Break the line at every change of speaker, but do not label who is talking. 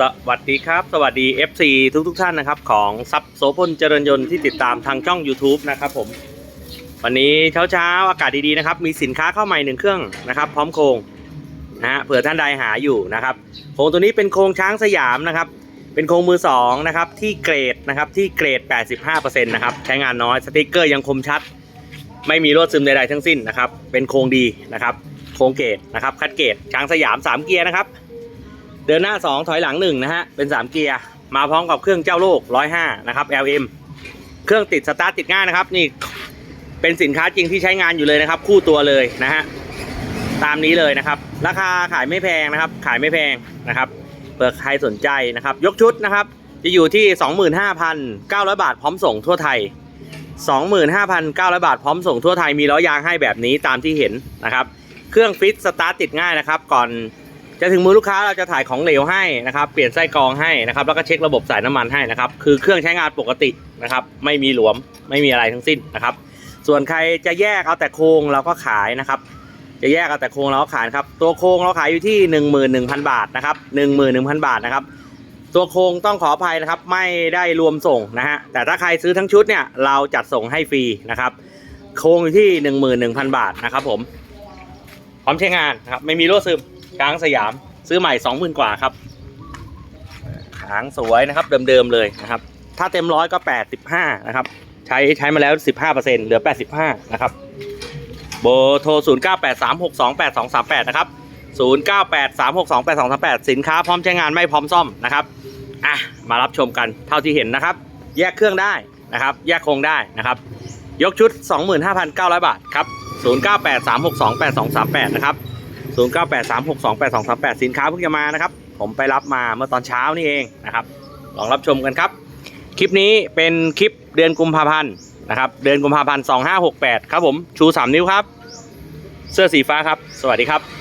สวัสดีครับ สวัสดี FC ทุกทุกท่านนะครับ ของซับโสพลเจริญยนต์ที่ติดตามทางช่อง YouTube นะครับผม วันนี้เช้าเช้าๆอากาศดีๆนะครับ มีสินค้าเข้าใหม่หนึ่งเครื่องนะครับ พร้อมโครงนะฮะเผื่อท่านใดหาอยู่นะครับโครงตัวนี้เป็นโครงช้างสยามนะครับ เป็นโครงมือสองนะครับที่เกรดนะครับที่เกรด 85%นะครับใช้งานน้อยสติกเกอร์ยังคมชัด ไม่มีรวดซึมใดๆทั้งสิ้นนะครับ เป็นโครงดีนะครับ โครงเกรดนะครับคัดเกรดช้างสยาม 3 เกียร์นะครับ เดินหน้า 2 ถอยหลัง1นะฮะ เป็น 3 เกียร์ มาพร้อมกับเครื่องเจ้าโลก 105 นะครับ LM เครื่องติดสตาร์ทติดง่ายนะครับ นี่เป็นสินค้าจริงที่ใช้งานอยู่เลยนะครับ คู่ตัวเลยนะฮะ ตามนี้เลยนะครับ ราคาขายไม่แพงนะครับ ขายไม่แพงนะครับเปิดใครสนใจนะครับ ยกชุดนะครับ จะอยู่ที่ 25,900 บาทพร้อมส่งทั่วไทย 25,900 บาทพร้อมส่งทั่วไทยมีล้อยางให้แบบนี้ตามที่เห็นนะครับ เครื่องฟิตสตาร์ทติดง่ายนะครับ ก่อน จะถึงมือลูกค้าเราจะถ่ายของเหลวให้นะครับเปลี่ยนไส้กรองให้นะครับ แล้วก็เช็คระบบสายน้ำมันให้นะครับ คือเครื่องใช้งานปกตินะครับ ไม่มีหลวมไม่มีอะไรทั้งสิ้นนะครับ ส่วนใครจะแยกเอาแต่โครงเราก็ขายนะครับ จะแยกเอาแต่โครงเราก็ขายครับตัวโครงเราขายอยู่ที่ 11,000 บาทนะครับ11,000 บาทนะครับ ตัวโครงต้องขออภัยนะครับ ไม่ได้รวมส่งนะฮะแต่ถ้าใครซื้อทั้งชุดเนี่ยเราจัดส่งให้ฟรีนะครับ โครงอยู่ที่ 11,000 บาทนะครับ ผมพร้อมใช้งานนะครับไม่มีรั่วซึม ช้างสยามซื้อใหม่20,000กว่าครับหางสวยนะครับเดิมๆเลยนะครับ ถ้าเต็มร้อยก็85นะครับ ใช้ใช้มาแล้ว15%เปอร์เซ็นเหลือ85นะครับเบอร์โทร0983628238นะครับ0983628238สินค้าพร้อมใช้งานไม่พร้อมซ่อมนะครับอะมารับชมกันเท่าที่เห็นนะครับ แยกเครื่องได้นะครับ แยกโครงได้นะครับ ยกชุด 25,900 บาทครับ 0983628238 นะครับ 0983628238 สินค้าเพิ่งจะมานะครับ ผมไปรับมาเมื่อตอนเช้านี่เองนะครับ ลองรับชมกันครับ คลิปนี้เป็นคลิปเดือนกุมภาพันธ์นะครับ เดือนกุมภาพันธ์2568 ครับผม ชู 3 นิ้วครับ เสื้อสีฟ้าครับ สวัสดีครับ